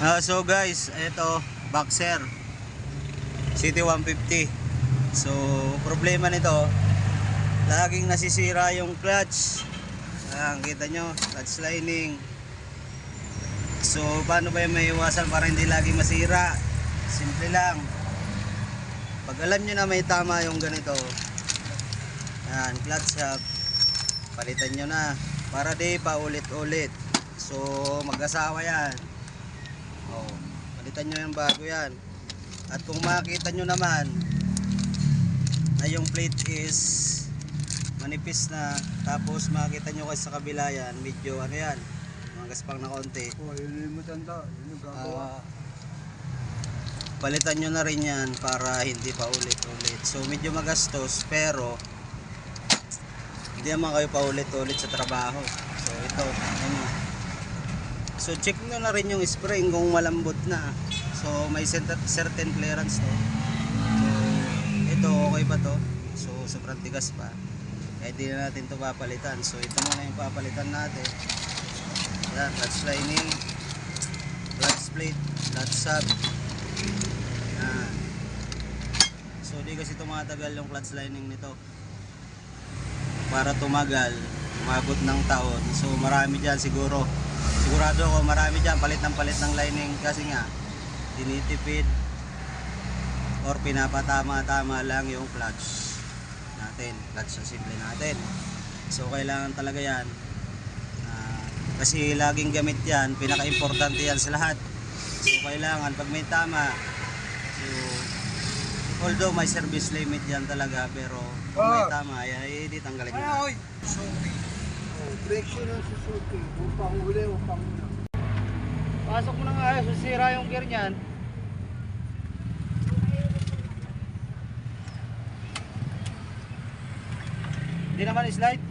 Ah, so guys, ito, Boxer. City 150. So, problema nito, laging nasisira yung clutch. Ayan, kita nyo, clutch lining. So, paano ba yung may iwasan para hindi laging masira? Simple lang. Pag alam nyo na may tama yung ganito, yan, clutch hub, palitan nyo na. Para di pa ulit-ulit. So, mag-asawa yan. Oh, palitan nyo yung bago yan. At kung makita nyo naman na yung plate is manipis na tapos makita nyo kasi sa kabila yan medyo ano yan mga gaspang na konti Oh, yun yung matanda. Yun yung gagawa. Ah, palitan nyo na rin yan para hindi pa ulit-ulit so medyo magastos pero hindi naman kayo pa ulit-ulit sa trabaho so ito ano so check nyo na rin yung spring kung malambot na. So may cert- certain clearance to. So ito okay pa to? So sobrang tigas pa. Di na natin to papalitan. So ito muna yung papalitan natin. Yan clutch lining clutch plate clutch sub. Yan. So di kasi tumatagal yung clutch lining nito. Para tumagal umabot ng taon. So marami dyan siguro sigurado ako marami dyan palit ng palit ng lining kasi nga tinitipid or pinapatama-tama lang yung clutch natin clutch sa simple natin so kailangan talaga yan Ah, kasi laging gamit yan pinaka-importante yan sa lahat so kailangan pag may tama so although may service limit yan talaga pero kung may Ah. tama ay hindi tanggalin Ay, mo oy! Sorry. Direksyon ng Suzuki. Upang huli, upang una. Pasok mo na nga, susira yung gear niyan. Hindi naman slide.